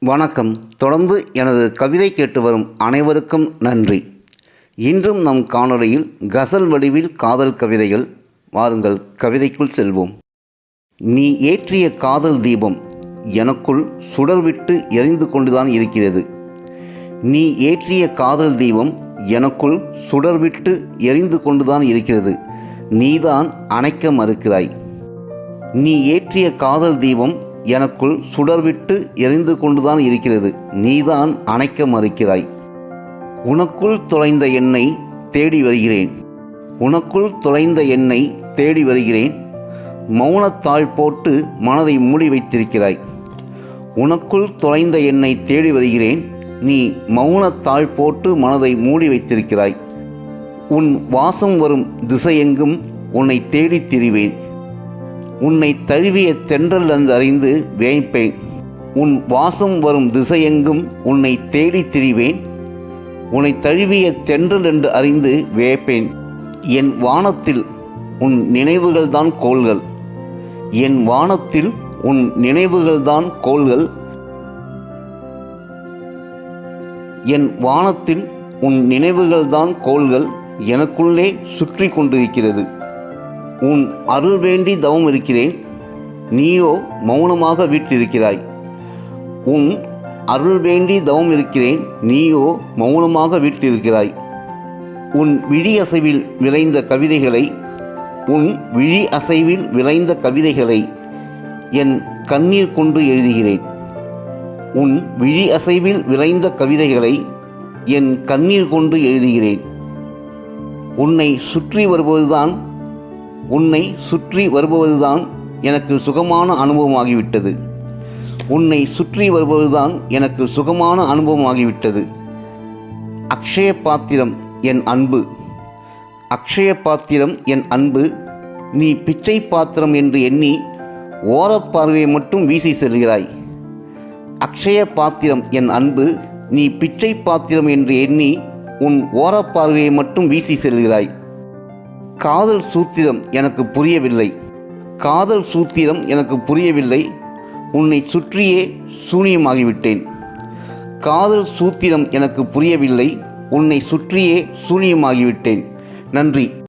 வணக்கம். தொடர்ந்து எனது கவிதை கேட்டு வரும் அனைவருக்கும் நன்றி. இன்றும் நம் காணொலியில் கசல் வடிவில் காதல் கவிதைகள். வாருங்கள் கவிதைக்குள் செல்வோம். நீ ஏற்றிய காதல் தீபம் எனக்குள் சுடர்விட்டு எரிந்து கொண்டுதான் இருக்கிறது. நீ ஏற்றிய காதல் தீபம் எனக்குள் சுடர்விட்டு எரிந்து கொண்டுதான் இருக்கிறது. நீதான் அணைக்க மறுக்கிறாய். நீ ஏற்றிய காதல் தீபம் எனக்குள் சுடர்விட்டு எரிந்து கொண்டுதான் இருக்கிறது. நீதான் அணைக்க மறுக்கிறாய். உனக்குள் தொலைந்த என்னை தேடி வருகிறேன். உனக்குள் தொலைந்த என்னை தேடி வருகிறேன். மௌனத்தாள் போட்டு மனதை மூடி வைத்திருக்கிறாய். உனக்குள் தொலைந்த என்னை தேடி வருகிறேன். நீ மௌனத்தாள் போட்டு மனதை மூடி வைத்திருக்கிறாய். உன் வாசம் வரும் திசையெங்கும் உன்னை தேடித் திரிவேன். உன்னை தழுவிய தென்றல் என்று அறிந்து வேய்ப்பேன். உன் வாசம் வரும் திசையெங்கும் உன்னை தேடித் திரிவேன். உன்னை தழுவிய தென்றல் என்று அறிந்து வேப்பேன் என் வானத்தில் உன் நினைவுகள்தான் கோள்கள். என் வானத்தில் உன் நினைவுகள்தான் கோள்கள். என் வானத்தில் உன் நினைவுகள்தான் கோள்கள் எனக்குள்ளே சுற்றி கொண்டிருக்கிறது. உன் அருள் வேண்டி தவம் இருக்கிறேன். நீயோ மௌனமாக வீற்றிருக்கிறாய். உன் அருள் வேண்டி தவம் இருக்கிறேன். நீயோ மௌனமாக வீற்றிருக்கிறாய். உன் விழி அசைவில் விளைந்த கவிதைகளை உன் விழி அசைவில் விளைந்த கவிதைகளை என் கண்ணீர் கொண்டு எழுதுகிறேன். உன் விழி அசைவில் விளைந்த கவிதைகளை என் கண்ணீர் கொண்டு எழுதுகிறேன். உன்னை சுற்றி வருவதுதான் உன்னை சுற்றி வருபவதுதான் எனக்கு சுகமான அனுபவமாகிவிட்டது. உன்னை சுற்றி வருபவதுதான் எனக்கு சுகமான அனுபவமாகிவிட்டது. அக்ஷய பாத்திரம் என் அன்பு. அக்ஷய பாத்திரம் என் அன்பு. நீ பிச்சை பாத்திரம் என்று எண்ணி ஓரப்பார்வையை மட்டும் வீசி செல்கிறாய். அக்ஷய பாத்திரம் என் அன்பு. நீ பிச்சை பாத்திரம் என்று எண்ணி உன் ஓரப்பார்வையை மட்டும் வீசி செல்கிறாய். காதல் சூத்திரம் எனக்கு புரியவில்லை. காதல் சூத்திரம் எனக்கு புரியவில்லை. உன்னை சுற்றியே சூனியமாகிவிட்டேன். காதல் சூத்திரம் எனக்கு புரியவில்லை. உன்னை சுற்றியே சூனியமாகிவிட்டேன். நன்றி.